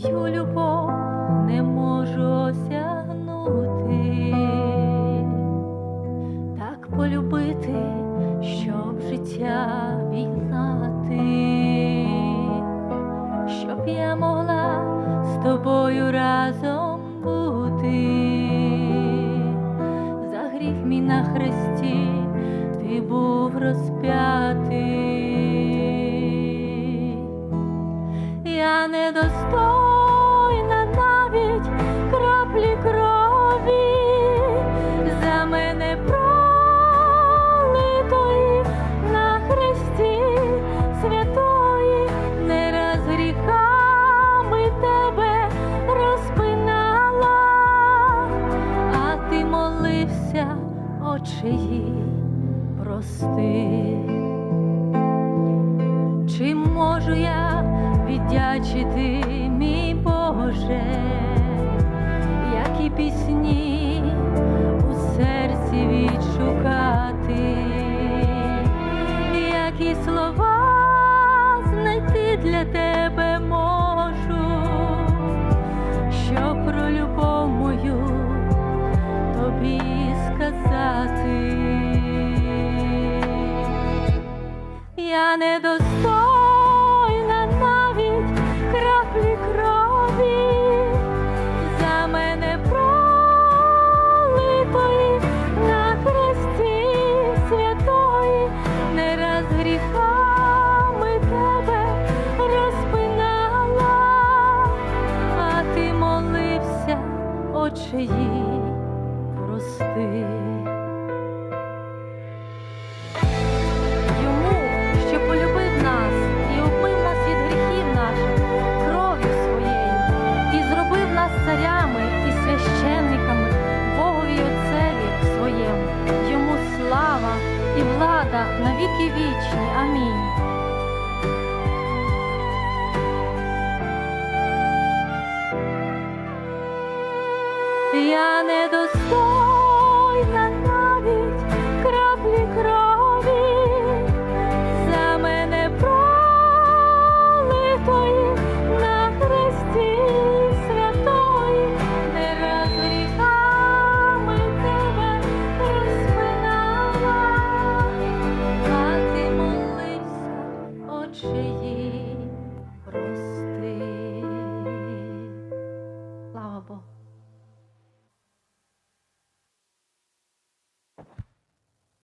твою любов не можу осягнути, так полюбити, щоб життя війнати, щоб я могла з тобою разом бути, за гріх мій на хресті ти був розп'ятий. Я недостойна Чиї прости, чи можу я віддячити, мій Боже, які пісні у серці відшукати, які слова. недостойна навіть краплі крові, за мене пролитої на хресті святої, не раз гріхами тебе розпинала, а ти молився очиї. віки вічні. Амінь. Я не достойна. change.